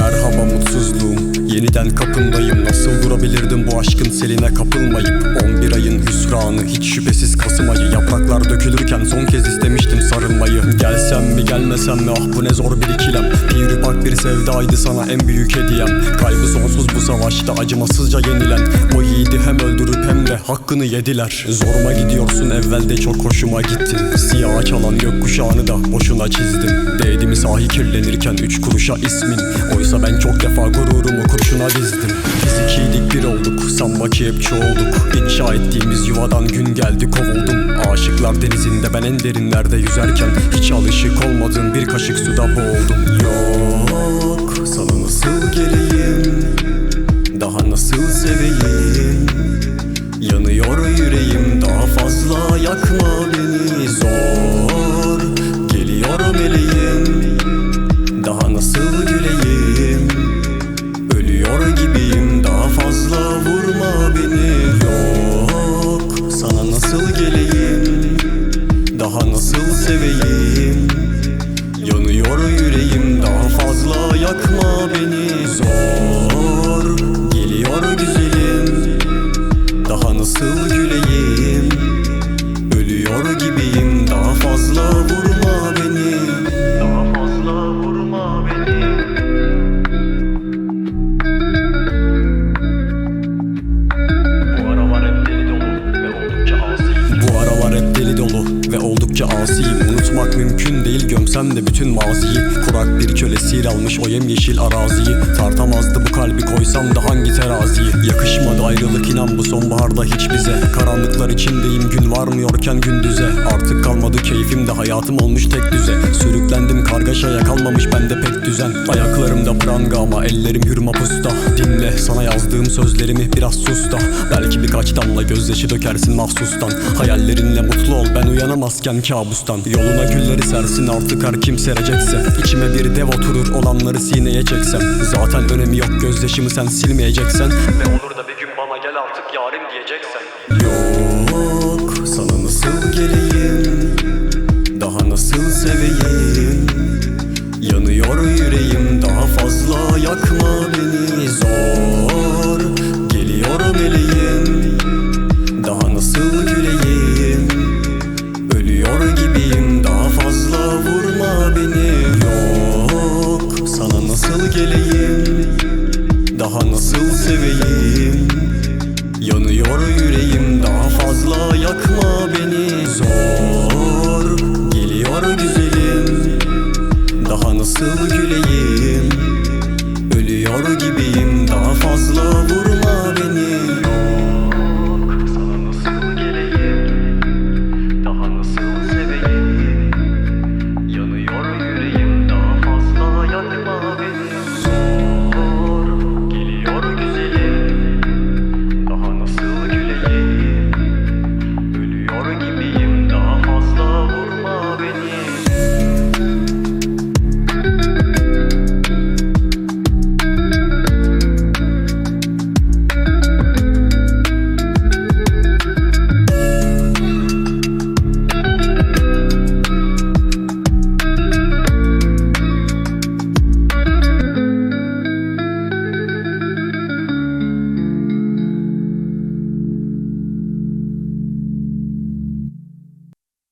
Merhaba mutsuzluğum yeniden kapındayım. Nasıl durabilirdim bu aşkın seline kapılmayıp? 11 ayın hüsranı hiç şüphesiz Kasım ayı. Yapraklar dökülürken son kez istemiştim sarılmayı. Gelsem mi gelmesem mi? Ah bu ne zor bir ikilem. Bir bak bir sevdaydı sana en büyük hediyem. Kaybı sonsuz bu savaşta acımasızca yenilen. O yiğidi hem öldü hakkını yediler. Zoruma gidiyorsun evvelde çok hoşuma gittin Siyah çalan gökkuşağını da boşuna çizdim. Değdi mi sahi kirlenirken üç kuruşa ismin. Oysa ben çok defa gururumu kurşuna dizdim. Fizikiydik bir olduk sanma ki hep çoğulduk. İnşa ettiğimiz yuvadan gün geldi kovuldum. Aşıklar denizinde ben en derinlerde yüzerken Hiç alışık olmadığım bir kaşık suda boğuldum. Yok Yanıyor yüreğim daha fazla yakma beni. Zor geliyor meleğim. Daha nasıl güleyim? Ölüyor gibiyim daha fazla vurma beni. Yok sana nasıl geleyim? Daha nasıl seveyim asiyim Unutmak mümkün değil. Gömsem de bütün maziyi. Kurak bir köle sihir almış o yemyeşil araziyi. Tartamazdı bu kalbi koysam da hangi teraziyi? Yakışmadı ayrılık inan bu sonbaharda hiç bize. Karanlıklar içindeyim gün varmıyorken gündüze. Artık kalmadı keyfim de hayatım olmuş tek düze. Sürüklendim kargaşaya kalmamış bende pek düzen. Ayaklarımda pranga ama ellerim hür mapusta. Dinle sana yazdığım sözlerimi biraz sus da. Belki birkaç damla gözyaşı dökersin mahsustan. Hayallerinle mutlu ol ben uyanamazken kabustan. Yoluna gülleri sersin artık her kim serecekse. İçime bir dev oturur olanları sineye çeksem. Zaten önemi yok gözyaşımı sen silmeyeceksen. Ve olur da bir seveyim Daha nasıl seveyim? Yanıyor yüreğim daha fazla yakma beni. Zor geliyor güzelim. Daha nasıl güleyim? Ölüyor gibiyim daha fazla vurma beni.